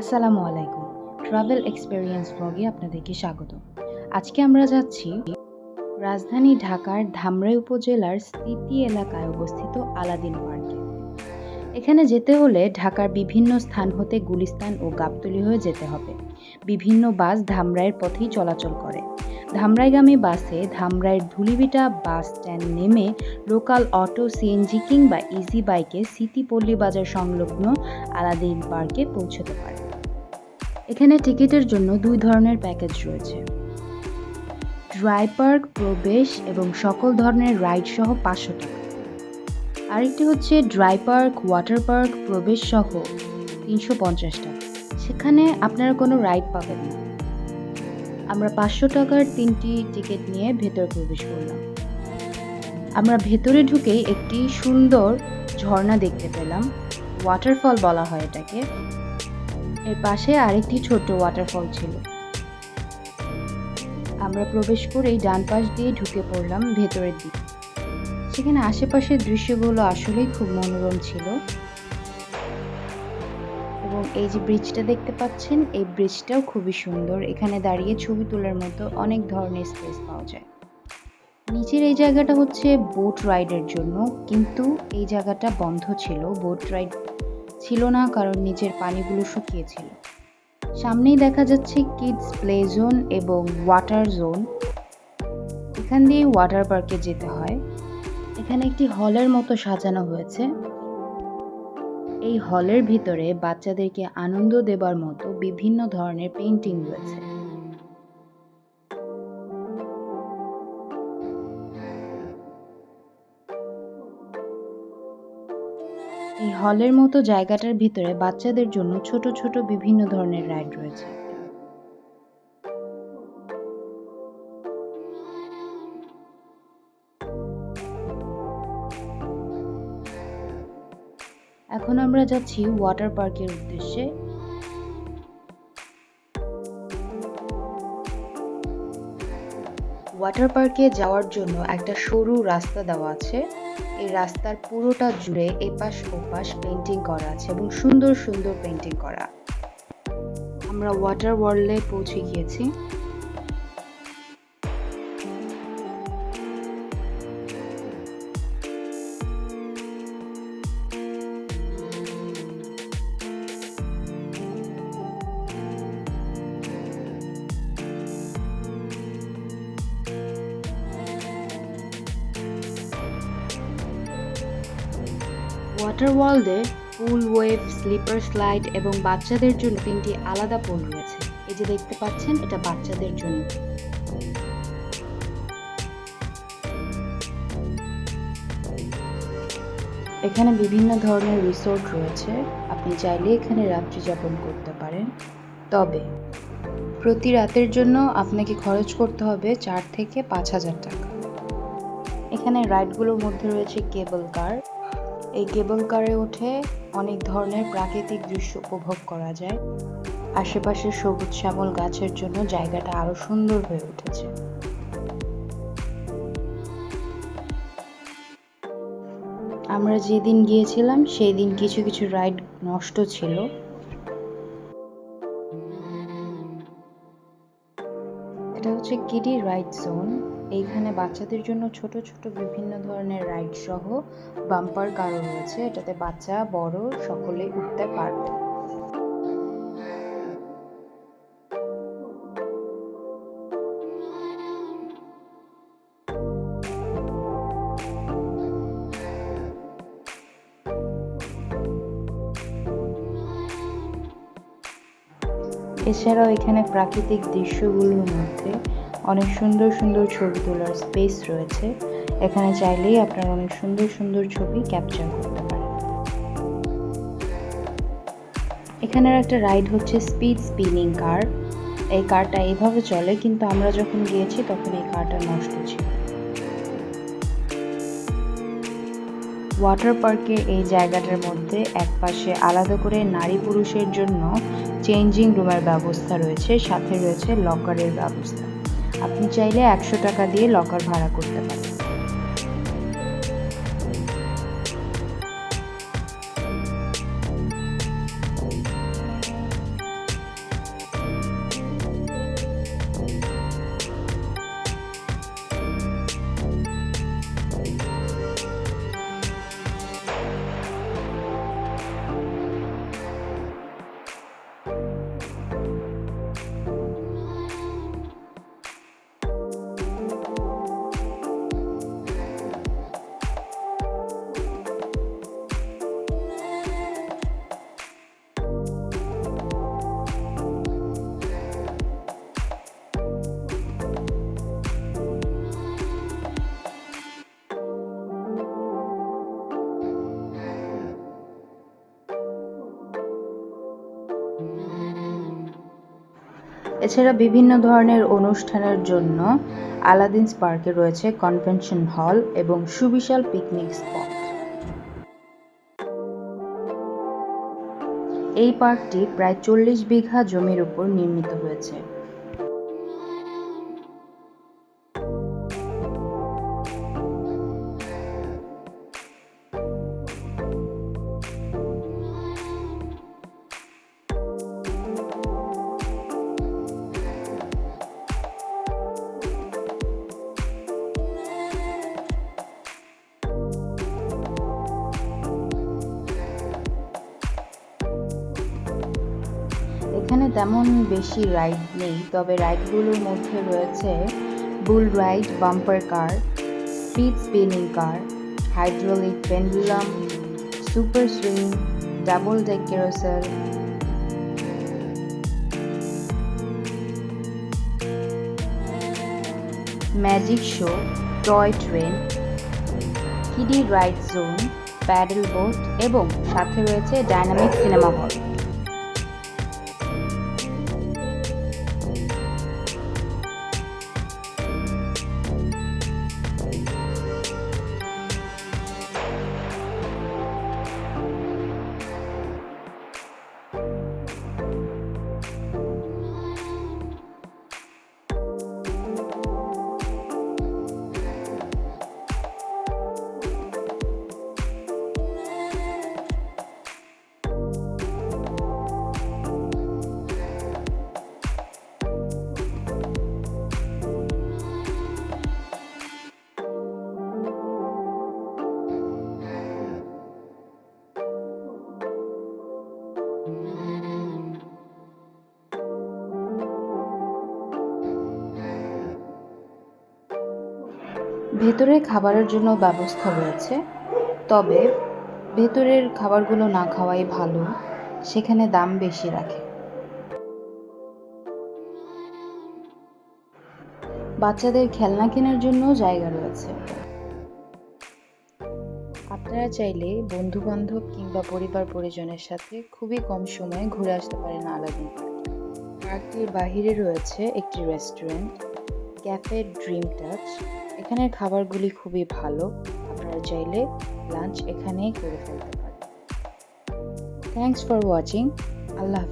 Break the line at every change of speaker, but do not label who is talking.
আসসালামু আলাইকুম। Travel experience ব্লগে আপনাদেরকে স্বাগত। আজকে আমরা যাচ্ছি রাজধানী ঢাকার ধামরাই উপজেলার স্মৃতি এলাকায় অবস্থিত আলাদিন পার্কে। এখানে যেতে হলে ঢাকার বিভিন্ন স্থান হতে গুলিস্তান ও গাবতলী হয়ে যেতে হবে। বিভিন্ন বাস ধামরাইয়ের পথেই চলাচল করে। ধামরাইগামী বাসে ধামরাইয়ের ধুলিবিটা বাস স্ট্যান্ড নেমে লোকাল অটো সিএনজি কিংবা ইজি বাইকে সিটি পল্লী বাজার সংলগ্ন আলাদিন পার্কে পৌঁছতে পারে। এখানে টিকিটের জন্য দুই ধরনের প্যাকেজ রয়েছে। ড্রাই পার্ক, প্রবেশ এবং সকল ধরনের রাইড সহ পাঁচশো টাকা। আরেকটি হচ্ছে ড্রাই পার্ক, ওয়াটার পার্ক, প্রবেশ সহ তিনশো পঞ্চাশ টাকা। সেখানে আপনারা কোনো রাইড পাবেন না। আমরা পাঁচশো টাকার তিনটি টিকিট নিয়ে ভেতরে প্রবেশ করলাম। আমরা ভেতরে ঢুকেই একটি সুন্দর ঝর্ণা দেখতে পেলাম। ওয়াটারফল বলা হয় এটাকে। এর পাশে আরেকটি ছোট্ট ওয়াটারফল ছিল। আমরা প্রবেশ করেই ডান পাশ দিয়ে ঢুকে পড়লাম ভেতরের দিকে। সেখানে আশেপাশের দৃশ্যগুলো আসলেই খুব মনোরম ছিল। এবং এই যে ব্রিজটা দেখতে পাচ্ছেন, এই ব্রিজটাও খুবই সুন্দর। এখানে দাঁড়িয়ে ছবি তোলার মতো অনেক ধরনের স্পেস পাওয়া যায়। নিচের এই জায়গাটা হচ্ছে বোট রাইডের জন্য, কিন্তু এই জায়গাটা বন্ধ ছিল। বোট রাইড ছিল না, কারণ নিচের পানিগুলো শুকিয়েছিল সামনেই দেখা যাচ্ছে কিডস প্লে জোন এবং ওয়াটার জোন। এখান দিয়ে ওয়াটার পার্কে যেতে হয়। এখানে একটি হলের মতো সাজানো হয়েছে। এই হলের ভিতরে বাচ্চাদেরকে আনন্দ দেবার মতো বিভিন্ন ধরনের পেন্টিং রয়েছে। এই হলের মতো জায়গাটার ভিতরে বাচ্চাদের জন্য ছোট ছোট বিভিন্ন ধরনের রাইড রয়েছে। এখন আমরা যাচ্ছি ওয়াটার পার্কের উদ্দেশ্যে। ওয়াটার পার্কে যাওয়ার জন্য একটা সরু রাস্তা দেওয়া আছে। এই রাস্তার পুরোটা জুড়ে এপাশ ওপাশ পেন্টিং করা আছে এবং সুন্দর সুন্দর পেন্টিং করা। আমরা ওয়াটার ওয়ার্ল্ডে পৌঁছে গিয়েছি। ওয়াটার ওয়ার্ল্ডে পুল ওয়েভ স্লিপার, স্লাইড এবং বাচ্চাদের জন্য তিনটি আলাদা পুল রয়েছে। এই যে দেখতে পাচ্ছেন, এটা বাচ্চাদের জন্য। এখানে বিভিন্ন ধরনের রিসোর্ট রয়েছে। আপনি চাইলে এখানে রাত্রি যাপন করতে পারেন। তবে প্রতি রাতের জন্য আপনাকে খরচ করতে হবে চার থেকে পাঁচ হাজার টাকা। এখানে রাইডগুলোর মধ্যে রয়েছে কেবল কার। এই কেবল কারে উঠে অনেক ধরনের প্রাকৃতিক দৃশ্য উপভোগ করা যায়। আশেপাশের সবুজ শ্যামল গাছের জন্য জায়গাটা আরও সুন্দর হয়ে উঠেছে। আমরা যেদিন গিয়েছিলাম, সেই দিন কিছু কিছু রাইড নষ্ট ছিল। এটা হচ্ছে কিডি রাইড জোন। এইখানে বাচ্চাদের জন্য ছোট ছোট বিভিন্ন ধরনের রাইড সহ বাম্পার কারও রয়েছে। এটাতে বাচ্চা, বড় সকলে উঠতে পারবে। এছাড়াও এখানে প্রাকৃতিক দৃশ্যগুলোর মধ্যে অনেক সুন্দর সুন্দর ছবি তোলার স্পেস রয়েছে। এখানে চাইলেই আপনারা অনেক সুন্দর সুন্দর ছবি ক্যাপচার করতে পারেন। এখানের একটা রাইড হচ্ছে স্পিড স্পিনিং কার এই কারটা এইভাবে চলে, কিন্তু আমরা যখন গিয়েছি তখন এই কারটা নষ্ট ছিল। ওয়াটার পার্কের এই জায়গাটার মধ্যে একপাশে আলাদা করে নারী পুরুষের জন্য চেঞ্জিং রুমের ব্যবস্থা রয়েছে, সাথে রয়েছে লকারের ব্যবস্থা। আপনি চাইলে একশো টাকা দিয়ে লকার ভাড়া করতে পারেন। এছাড়া বিভিন্ন ধরনের অনুষ্ঠানের জন্য আলাদিনস পার্কে রয়েছে কনভেনশন হল এবং সুবিশাল পিকনিক স্পট। এই পার্কটি প্রায় চল্লিশ বিঘা জমির উপর নির্মিত হয়েছে। এখানে তেমন বেশি রাইড নেই, তবে রাইডগুলোর মধ্যে রয়েছে bull ride bumper car speed spinning car hydraulic pendulum super swing double deck carousel magic show toy train kiddie ride zone paddle boat এবং সাথে রয়েছে ডাইনামিক সিনেমা হল ভেতরে খাবারের জন্য ব্যবস্থা রয়েছে। তবে ভেতরের খাবারগুলো না খাওয়াই ভালো, সেখানে দাম বেশি রাখে। বাচ্চাদের খেলনা কেনার জন্য জায়গা রয়েছে। আপনারা চাইলে বন্ধু বান্ধব কিংবা পরিবার পরিজনের সাথে খুবই কম সময়ে ঘুরে আসতে পারেন আলাদিন পার্কটির বাহিরে রয়েছে একটি রেস্টুরেন্ট। Cafe dream touch. এখানের খাবারগুলি খুবই ভালো। আপনারা চাইলে লাঞ্চ এখানেই করে ফেলতে পারেন। Thanks for watching Allah